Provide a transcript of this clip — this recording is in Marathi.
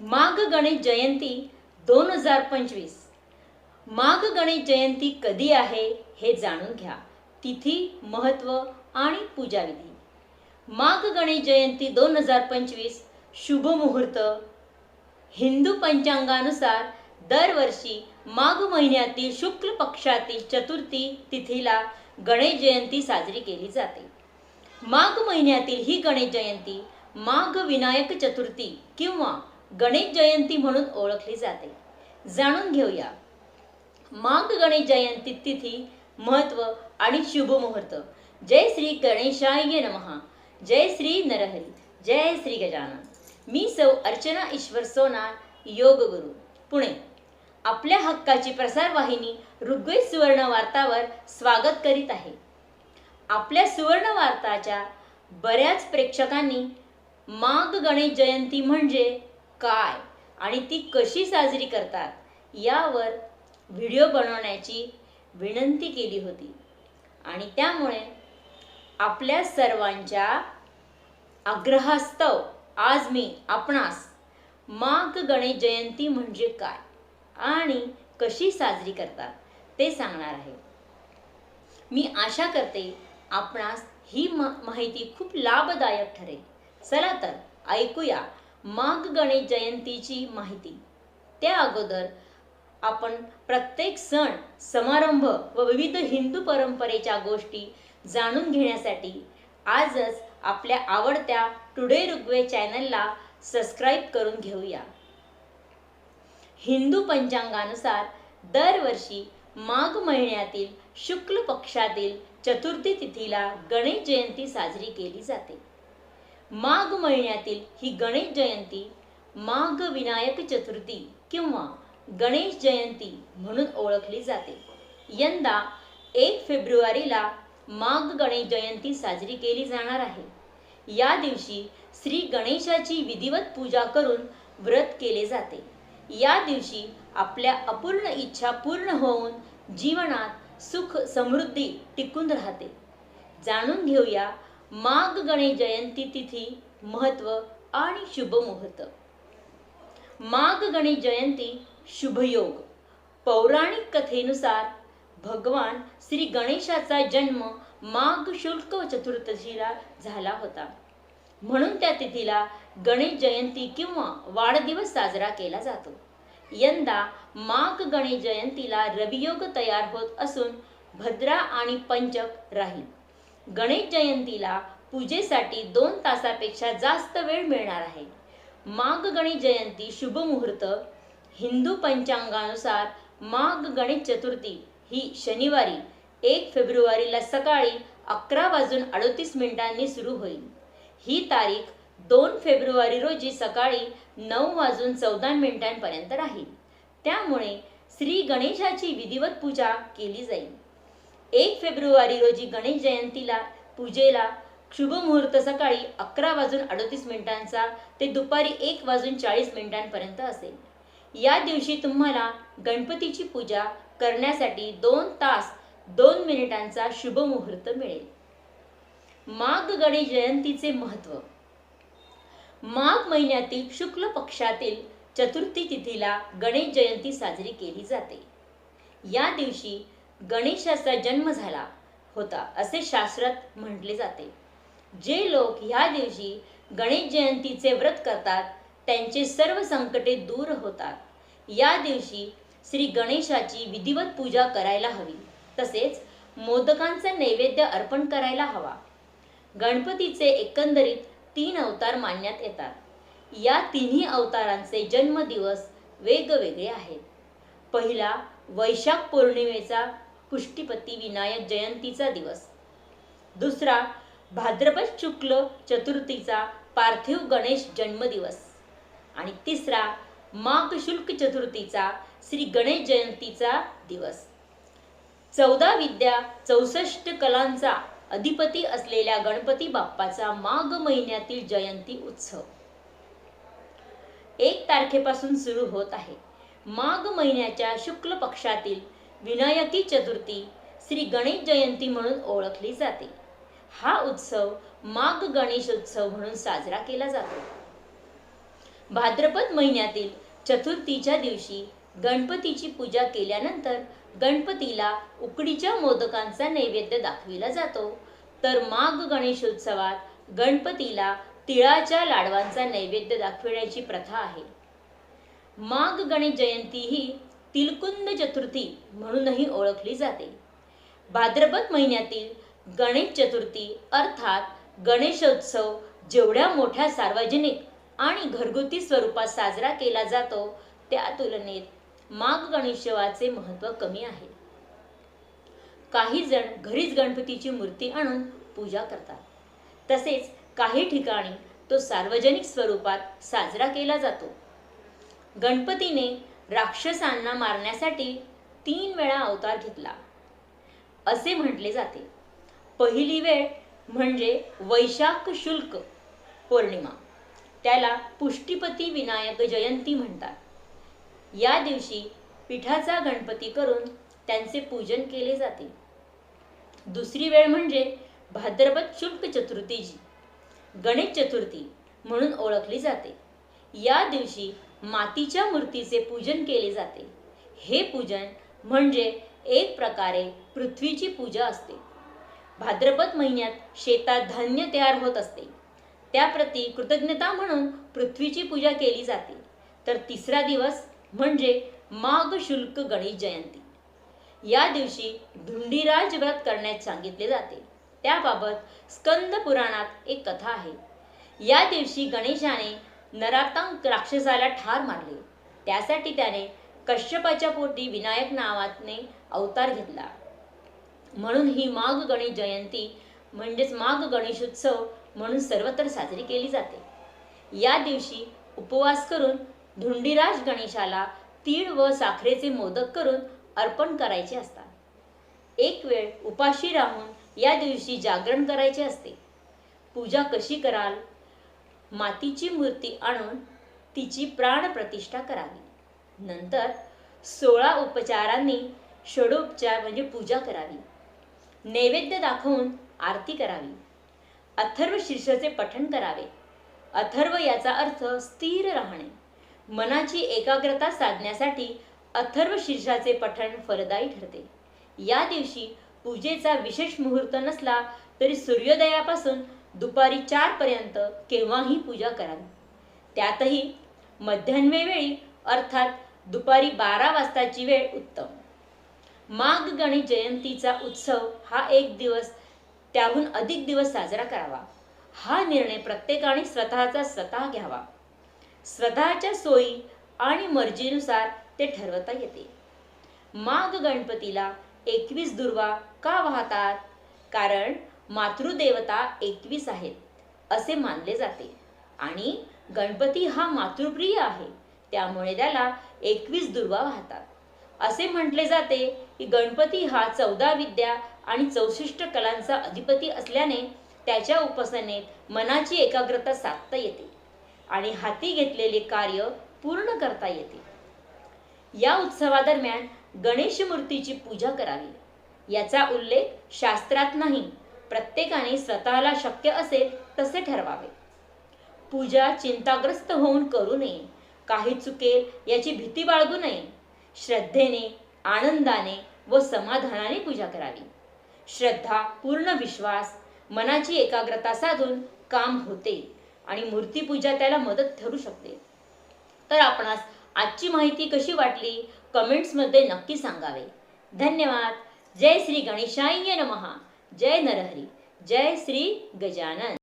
माघ गणेश जयंती दोन हजार पंचवीस. माघ गणेश जयंती कधी आहे हे जाणून घ्या. तिथी महत्त्व आणि पूजाविधी. माघ गणेश जयंती दोन हजार पंचवीस शुभ मुहूर्त. हिंदू पंचांगानुसार दरवर्षी माघ महिन्यातील शुक्ल पक्षातील चतुर्थी तिथीला गणेश जयंती साजरी केली जाते. माघ महिन्यातील ही गणेश जयंती माघ विनायक चतुर्थी किंवा गणेश जयंती म्हणून ओळखली जाते. जाणून घेऊया. माघ गणेश जयंती तिथी महत्त्व आणि शुभ मुहूर्त. जय श्री गणेशाय नमहा जय श्री नरहरी. जय श्री गजानन. मी सौ अर्चना ईश्वर सोनार योग गुरु पुणे. आपल्या हक्काची प्रसार वाहिनी ऋग्वेद सुवर्ण वार्तावर स्वागत करीत आहे. आपल्या सुवर्ण वार्ताच्या बऱ्याच प्रेक्षकांनी माघ गणेश जयंती म्हणजे काय आणि ती कशी साजरी करतात यावर व्हिडिओ बनवण्याची विनंती केली होती. आणि त्यामुळे आपल्या सर्वांच्या आग्रहास्तव आज मी आपणास माघ गणेश जयंती म्हणजे काय आणि कशी साजरी करतात ते सांगणार आहे. मी आशा करते आपणास ही म माहिती खूप लाभदायक ठरेल. चला तर ऐकूया माघ गणेश जयंतीची माहिती. त्या अगोदर आपण प्रत्येक सण समारंभ व विविध हिंदू परंपरेच्या गोष्टी जाणून घेण्यासाठी आजच आपल्या आवडत्या टुडे रुग्वे चॅनलला सबस्क्राईब करून घेऊया. हिंदू पंचांगानुसार दरवर्षी माघ महिन्यातील शुक्ल पक्षातील चतुर्थी तिथीला गणेश जयंती साजरी केली जाते. माघ महिन्यातील ही गणेश जयंती माघ विनायक चतुर्थी किंवा गणेश जयंती म्हणून ओळखली जाते. यंदा एक फेब्रुवारीला माघ गणेश जयंती साजरी केली जाणार आहे. या दिवशी श्री गणेशाची विधिवत पूजा करून व्रत केले जाते. या दिवशी आपल्या अपूर्ण इच्छा पूर्ण होऊन जीवनात सुख समृद्धी टिकून राहते. जाणून घेऊया माघ गणेश जयंती तिथी महत्त्व आणि शुभ मुहूर्त. माघ गणेश जयंती शुभयोग. पौराणिक कथेनुसार भगवान श्री गणेशाचा जन्म माघ शुल्क चतुर्थशीला झाला होता. म्हणून त्या तिथीला गणेश जयंती किंवा वाढदिवस साजरा केला जातो. यंदा माघ गणेश जयंतीला रवियोग तयार होत असून भद्रा आणि पंचक राहील. गणेश जयंतीला पूजेसाठी दोन तासापेक्षा जास्त वेळ मिळणार आहे. माघ गणेश जयंती शुभ मुहूर्त हिंदू पंचांगानुसार माघ गणेश चतुर्थी ही शनिवारी एक फेब्रुवारीला सकाळी अकरा वाजून अडतीस मिनिटांनी सुरू होईल. ही तारीख दोन फेब्रुवारी रोजी सकाळी नऊ वाजून चौदा मिनिटांपर्यंत राहील. त्यामुळे श्री गणेशाची विधिवत पूजा केली जाईल. एक फेब्रुवारी रोजी गणेश जयंतीला पूजेला शुभ मुहूर्त सकाळी अकरा वाजून अडतीस मिनिटांचा ते दुपारी एक वाजून चाळीस मिनिटांपर्यंत असेल. या दिवशी तुम्हाला गणपतीची पूजा करण्यासाठी दोन तास दोन मिनिटांचा शुभ मुहूर्त मिळेल. माघ गणेश जयंतीचे महत्त्व माघ महिन्यातील शुक्ल पक्षातील चतुर्थी तिथीला गणेश जयंती साजरी केली जाते. या दिवशी गणेशाचा जन्म झाला होता असे शास्त्रात म्हटले जाते. जे लोक ह्या दिवशी गणेश जयंतीचे व्रत करतात त्यांचे सर्व संकटे दूर होतात. या दिवशी श्री गणेशाची विधिवत पूजा करायला हवी तसेच मोदकांचा नैवेद्य अर्पण करायला हवा. गणपतीचे एकंदरीत तीन अवतार मानण्यात येतात. या तिन्ही अवतारांचे जन्मदिवस वेगवेगळे आहेत. पहिला वैशाख पौर्णिमेचा पुष्टीपती विनायक जयंतीचा दिवस. दुसरा भाद्रपद शुक्ल चतुर्थीचा पार्थिव गणेश जन्मदिवस. आणि तिसरा माघ शुल्क चतुर्थीचा श्री गणेश जयंतीचा दिवस. चौदा विद्या चौसष्ट कलांचा अधिपती असलेल्या गणपती बाप्पाचा माघ महिन्यातील जयंती उत्सव. एक तारखेपासून सुरू होत आहे. माघ महिन्याच्या शुक्ल पक्षातील विनायकी चतुर्थी श्री गणेश जयंती म्हणून ओळखली जाते. हा उत्सव माघ गणेश उत्सव म्हणून साजरा केला जातो. भाद्रपद महिन्यातील चतुर्थीच्या दिवशी गणपतीची पूजा केल्यानंतर गणपतीला उकडीच्या मोदकांचा नैवेद्य दाखविला जातो. तर माघ गणेशोत्सवात गणपतीला तिळाच्या लाडवांचा नैवेद्य दाखविण्याची प्रथा आहे. माघ गणेश जयंती ही तिलकुंद चतुर्थी म्हणूनही ओळखली जाते. भाद्रपद महिन्यातील गणेश चतुर्थी अर्थात गणेशोत्सव जेवढ्या मोठ्या सार्वजनिक आणि घरगुती स्वरूपात साजरा केला जातो त्या तुलनेत माघ गणेशोत्सवाचे महत्त्व कमी आहे. काही जण घरीच गणपतीची मूर्ती आणून पूजा करतात. तसेच काही ठिकाणी तो सार्वजनिक स्वरूपात साजरा केला जातो. गणपतीने राक्षसांना मारण्यासाठी तीन वेळा अवतार घेतला. असे म्हटले जाते. पहिली वेळ म्हणजे वैशाख शुल्क पौर्णिमा. त्याला पुष्टीपती विनायक जयंती म्हणतात. या दिवशी पिठाचा गणपती करून त्यांचे पूजन केले जाते. दुसरी वेळ म्हणजे भाद्रपद शुल्क चतुर्थीची. गणेश चतुर्थी म्हणून ओळखली जाते. या दिवशी मातीच्या मूर्तीचे पूजन केले जाते. हे पूजन म्हणजे एक प्रकारे पृथ्वीची पूजा असते. भाद्रपद महिन्यात शेतात धान्य तयार होत असते. त्याप्रती कृतज्ञता म्हणून पृथ्वीची पूजा केली जाते. तर तिसरा दिवस म्हणजे माघ शुल्क गणेश जयंती. या दिवशी धुंडीराज व्रत करण्यास सांगितले जाते. त्याबाबत स्कंद पुराणात एक कथा आहे. या दिवशी गणेशाने नरातांक राक्षसाला ठार मारले. त्यासाठी त्याने कश्यपाच्या पोटी विनायक नावाने अवतार घेतला. म्हणून ही माघ गणेश जयंती म्हणजेच माघ गणेशोत्सव म्हणून सर्वत्र साजरी केली जाते. या दिवशी उपवास करून धुंडीराज गणेशाला तीळ व साखरेचे मोदक करून अर्पण करायचे असतात. एक वेळ उपाशी राहून या दिवशी जागरण करायचे असते. पूजा कशी कराल? मातीची मूर्ती आणून तिची प्राणप्रतिष्ठा करावी. नंतर सोळा उपचारांनी षडोपचार म्हणजे पूजा करावी. नैवेद्य दाखवून आरती करावी. अथर्व शीर्षाचे पठण करावे. अथर्व याचा अर्थ स्थिर राहणे. मनाची एकाग्रता साधण्यासाठी अथर्व शीर्षाचे पठण फलदायी ठरते. या दिवशी पूजेचा विशेष मुहूर्त नसला तरी सूर्योदयापासून दुपारी चार पर्यंत केव्हाही पूजा करावी. त्यातही मध्यान्ह वेळी अर्थात दुपारी बारा वाजताची वेळ उत्तम. माघ गणेश जयंतीचा उत्सव हा एक दिवस त्याहून अधिक दिवस साजरा करावा. हा निर्णय प्रत्येकाने स्वतःचा स्वतः घ्यावा. स्वतःच्या सोयी आणि मर्जीनुसार ते ठरवता येते. माघ गणपतीला एकवीस दुर्वा का वाहतात? कारण मातृदेवता एकवीस आहेत असे मानले जाते. आणि गणपती हा मातृप्रिय आहे त्यामुळे त्याला एकवीस दुर्वा वाहतात. असे म्हटले जाते की गणपती हा चौदा विद्या आणि चौसष्ट कलांचा अधिपती असल्याने त्याच्या उपासनेत मनाची एकाग्रता साधता येते आणि हाती घेतलेले कार्य पूर्ण करता येते. या उत्सवादरम्यान गणेश मूर्तीची पूजा करावी. याचा उल्लेख शास्त्रात नाही प्रत्येकाने स्वतःला शक्य असेल तसे ठरवावे. पूजा चिंताग्रस्त होऊन करू नये. काही चुकेल याची भीती बाळगू नये. श्रद्धेने आनंदाने व समाधानाने पूजा करावी. श्रद्धा पूर्ण विश्वास मनाची एकाग्रता साधून काम होते आणि मूर्तीपूजा त्याला मदत ठरू शकते. तर आपणास आजची माहिती कशी वाटली? कमेंट्समध्ये नक्की सांगावे. धन्यवाद. जय श्री गणेशाय नमहा जय नरहरी जय श्री गजानन.